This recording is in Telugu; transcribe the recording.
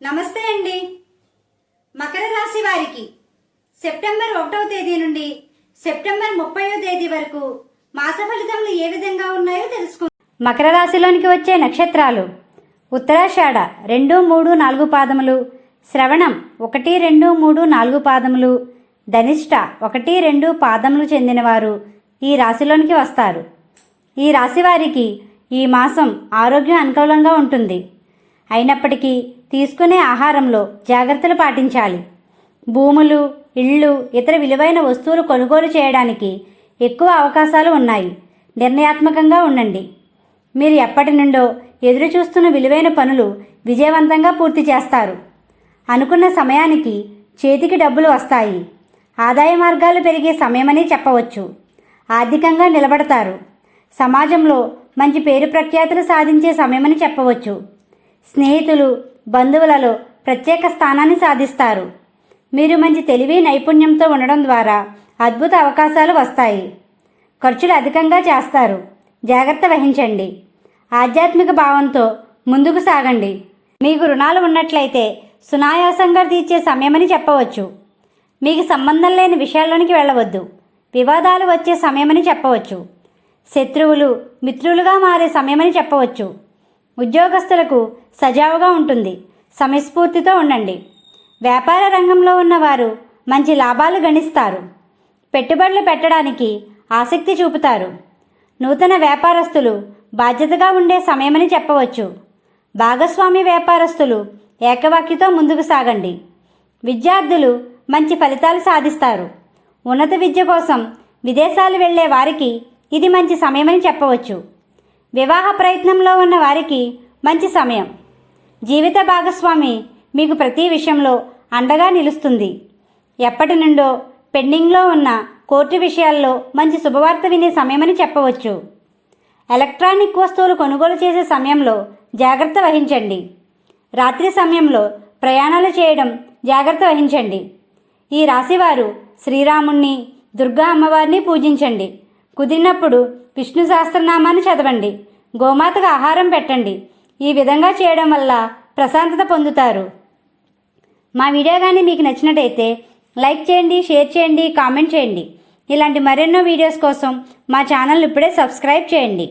నమస్తే అండి. మకర రాశి వారికి సెప్టెంబర్ ఒకటవ తేదీ నుండి సెప్టెంబర్ ముప్పైవ తేదీ వరకు మాస ఫలితములు ఏ విధంగా ఉన్నాయో తెలుసుకుందాం. మకర రాశిలోనికి వచ్చే నక్షత్రాలు ఉత్తరాషాఢ రెండు మూడు నాలుగు పాదములు శ్రవణం ఒకటి రెండు మూడు నాలుగు పాదములు ధనిష్ట ఒకటి రెండు పాదములు చెందినవారు ఈ రాశిలోనికి వస్తారు. ఈ రాశి వారికి ఈ మాసం ఆరోగ్యం అనుకూలంగా ఉంటుంది. అయినప్పటికీ తీసుకునే ఆహారంలో జాగ్రత్తలు పాటించాలి. భూములు ఇళ్ళు ఇతర విలువైన వస్తువులు కొనుగోలు చేయడానికి ఎక్కువ అవకాశాలు ఉన్నాయి. నిర్ణయాత్మకంగా ఉండండి. మీరు ఎప్పటి నుండో ఎదురు చూస్తున్న విలువైన పనులు విజయవంతంగా పూర్తి చేస్తారు. అనుకున్న సమయానికి చేతికి డబ్బులు వస్తాయి. ఆదాయ మార్గాలు పెరిగే సమయమని చెప్పవచ్చు. ఆర్థికంగా నిలబడతారు. సమాజంలో మంచి పేరు ప్రఖ్యాతులు సాధించే సమయమని చెప్పవచ్చు. స్నేహితులు బంధువులలో ప్రత్యేక స్థానాన్ని సాధిస్తారు. మీరు మంచి తెలివి నైపుణ్యంతో ఉండడం ద్వారా అద్భుత అవకాశాలు వస్తాయి. ఖర్చులు అధికంగా చేస్తారు. జాగ్రత్త వహించండి. ఆధ్యాత్మిక భావంతో ముందుకు సాగండి. మీకు రుణాలు ఉన్నట్లయితే సునాయాసంగా తీర్చే సమయమని చెప్పవచ్చు. మీకు సంబంధం లేని విషయాల్లోనికి వెళ్ళవద్దు. వివాదాలు వచ్చే సమయమని చెప్పవచ్చు. శత్రువులు మిత్రులుగా మారే సమయమని చెప్పవచ్చు. ఉద్యోగస్తులకు సజావుగా ఉంటుంది. సమయస్ఫూర్తితో ఉండండి. వ్యాపార రంగంలో ఉన్నవారు మంచి లాభాలు గణిస్తారు. పెట్టుబడులు పెట్టడానికి ఆసక్తి చూపుతారు. నూతన వ్యాపారస్తులు బాధ్యతగా ఉండే సమయమని చెప్పవచ్చు. భాగస్వామి వ్యాపారస్తులు ఏకవాక్యతో ముందుకు సాగండి. విద్యార్థులు మంచి ఫలితాలు సాధిస్తారు. ఉన్నత విద్య కోసం విదేశాలు వెళ్ళే వారికి ఇది మంచి సమయమని చెప్పవచ్చు. వివాహ ప్రయత్నంలో ఉన్న వారికి మంచి సమయం. జీవిత భాగస్వామి మీకు ప్రతి విషయంలో అండగా నిలుస్తుంది. ఎప్పటి నుండో పెండింగ్లో ఉన్న కోర్టు విషయాల్లో మంచి శుభవార్త వినే సమయమని చెప్పవచ్చు. ఎలక్ట్రానిక్ వస్తువులు కొనుగోలు చేసే సమయంలో జాగ్రత్త వహించండి. రాత్రి సమయంలో ప్రయాణాలు చేయడం జాగ్రత్త వహించండి. ఈ రాశివారు శ్రీరాముణ్ణి దుర్గా అమ్మవారిని పూజించండి. కుదిరినప్పుడు విష్ణు సహస్రనామాన్ని చదవండి. గోమాతకు ఆహారం పెట్టండి. ఈ విధంగా చేయడం వల్ల ప్రశాంతత పొందుతారు. మా వీడియో కానీ మీకు నచ్చినట్టయితే లైక్ చేయండి షేర్ చేయండి కామెంట్ చేయండి. ఇలాంటి మరెన్నో వీడియోస్ కోసం మా ఛానల్ ఇప్పుడే సబ్స్క్రైబ్ చేయండి.